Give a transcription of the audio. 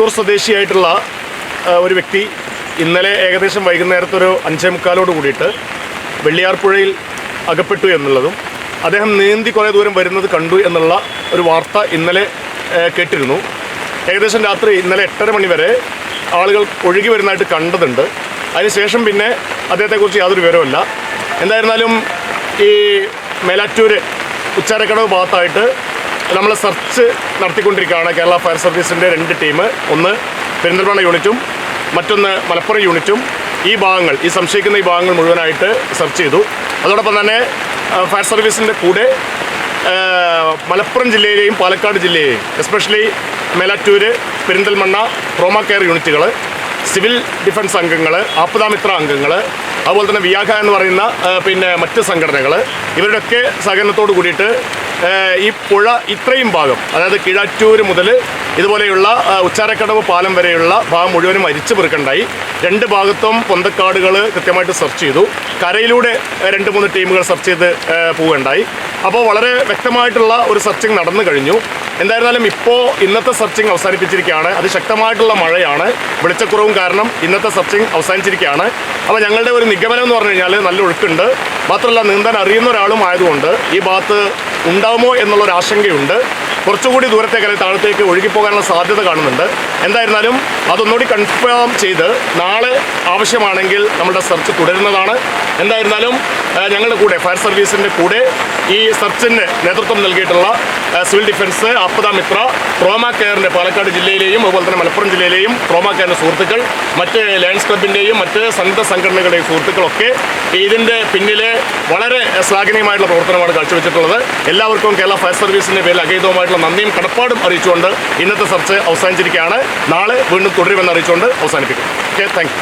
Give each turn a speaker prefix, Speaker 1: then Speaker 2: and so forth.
Speaker 1: പുത്തൂർ സ്വദേശിയായിട്ടുള്ള ഒരു വ്യക്തി ഇന്നലെ ഏകദേശം വൈകുന്നേരത്തെ ഒരു അഞ്ചേ മുക്കാലോട് കൂടിയിട്ട് വെള്ളിയാർപ്പുഴയിൽ അകപ്പെട്ടു എന്നുള്ളതും അദ്ദേഹം നീന്തി കുറേ ദൂരം വരുന്നത് കണ്ടു എന്നുള്ള ഒരു വാർത്ത ഇന്നലെ കേട്ടിരുന്നു. ഏകദേശം രാത്രി ഇന്നലെ എട്ടര മണി വരെ ആളുകൾ ഒഴുകി വരുന്നതായിട്ട് കണ്ടതുണ്ട്. അതിനുശേഷം പിന്നെ അദ്ദേഹത്തെക്കുറിച്ച് യാതൊരു വിവരമല്ല എന്തായിരുന്നാലും ഈ മേലാറ്റൂർ ഉച്ചാരക്കടവ് ഭാഗത്തായിട്ട് നമ്മൾ സെർച്ച് നടത്തിക്കൊണ്ടിരിക്കുകയാണ് കേരള ഫയർ സർവീസിന്റെ രണ്ട് ടീം ഒന്ന് പെരിന്തൽമണ്ണ യൂണിറ്റും മറ്റൊന്ന് മലപ്പുറം യൂണിറ്റും ഈ ഭാഗങ്ങൾ ഈ സംശയിക്കുന്ന ഈ ഭാഗങ്ങൾ മുഴുവനായിട്ട് സെർച്ച് ചെയ്തു. അതോടൊപ്പം തന്നെ ഫയർ സർവീസിന്റെ കൂടെ മലപ്പുറം ജില്ലയിലെയും Palakkad ജില്ലയെയും especially Melattur Perinthalmanna trauma care യൂണിറ്റുകൾ സിവിൽ ഡിഫൻസ് അംഗങ്ങൾ ആപ്പുതാമിത്ര അംഗങ്ങൾ അതുപോലെ തന്നെ വിയാഖ എന്ന് പറയുന്ന പിന്നെ മറ്റ് സംഘടനകൾ ഇവരുടെയൊക്കെ സഹകരണത്തോട് കൂടിയിട്ട് ഈ പുഴ ഇത്രയും ഭാഗം അതായത് കിഴാറ്റൂർ മുതൽ ഇതുപോലെയുള്ള ഉച്ചാരക്കടവ് പാലം വരെയുള്ള ഭാഗം മുഴുവനും അരിച്ചു പെറുക്കണ്ടായി. രണ്ട് ഭാഗത്തും പൊന്തക്കാടുകൾ കൃത്യമായിട്ട് സെർച്ച് ചെയ്തു. കരയിലൂടെ രണ്ട് മൂന്ന് ടീമുകൾ സെർച്ച് ചെയ്ത് പോവുകയുണ്ടായി. അപ്പോൾ വളരെ വ്യക്തമായിട്ടുള്ള ഒരു സെർച്ചിങ് നടന്നു കഴിഞ്ഞു. എന്തായിരുന്നാലും ഇപ്പോൾ ഇന്നത്തെ സെർച്ചിങ് അവസാനിപ്പിച്ചിരിക്കുകയാണ്. അത് ശക്തമായിട്ടുള്ള മഴയാണ്. വെളിച്ചക്കുറവും കാരണം ഇന്നത്തെ സെർച്ചിങ് അവസാനിച്ചിരിക്കുകയാണ്. അപ്പോൾ ഞങ്ങളുടെ ഒരു നിഗമനം എന്ന് പറഞ്ഞു കഴിഞ്ഞാൽ നല്ല ഒഴുക്കുണ്ട്. മാത്രമല്ല നീന്താൻ അറിയുന്ന ഒരാളും ആയതുകൊണ്ട് ഈ ഭാഗത്ത് ഉണ്ടാവുമോ എന്നുള്ളൊരു ആശങ്കയുണ്ട്. കുറച്ചുകൂടി ദൂരത്തേക്ക് അല്ലെങ്കിൽ താഴത്തേക്ക് ഒഴുകിപ്പോകാനുള്ള സാധ്യത കാണുന്നുണ്ട്. എന്തായിരുന്നാലും അതൊന്നുകൂടി കൺഫേം ചെയ്ത് നാളെ ആവശ്യമാണെങ്കിൽ നമ്മുടെ സെർച്ച് തുടരുന്നതാണ്. എന്തായിരുന്നാലും ഞങ്ങളുടെ കൂടെ ഫയർ സർവീസിന്റെ കൂടെ ഈ സെർച്ചിന് നേതൃത്വം നൽകിയിട്ടുള്ള civil defence Aapda Mitra trauma കെയറിന്റെ Palakkad ജില്ലയിലെയും അതുപോലെ തന്നെ മലപ്പുറം ജില്ലയിലെയും ട്രോമ കെയറിന്റെ സുഹൃത്തുക്കൾ മറ്റ് ലയൺസ് ക്ലബിന്റെയും മറ്റ് സന്നദ്ധ സംഘടനകളുടെയും സുഹൃത്തുക്കളൊക്കെ ഇതിന്റെ പിന്നിലെ വളരെ ശ്ലാഘനീയമായിട്ടുള്ള പ്രവർത്തനമാണ് കാഴ്ചവെച്ചിട്ടുള്ളത്. എല്ലാവർക്കും കേരള ഫയർ സർവീസിന്റെ പേരിൽ അഗൈതവുമായിട്ടുള്ള നന്ദിയും കടപ്പാടും അറിയിച്ചുകൊണ്ട് ഇന്നത്തെ ചർച്ച അവസാനിച്ചിരിക്കുകയാണ്. നാളെ വീണ്ടും തുടരുമെന്ന് അറിയിച്ചുകൊണ്ട് അവസാനിപ്പിക്കും ഓക്കെ താങ്ക്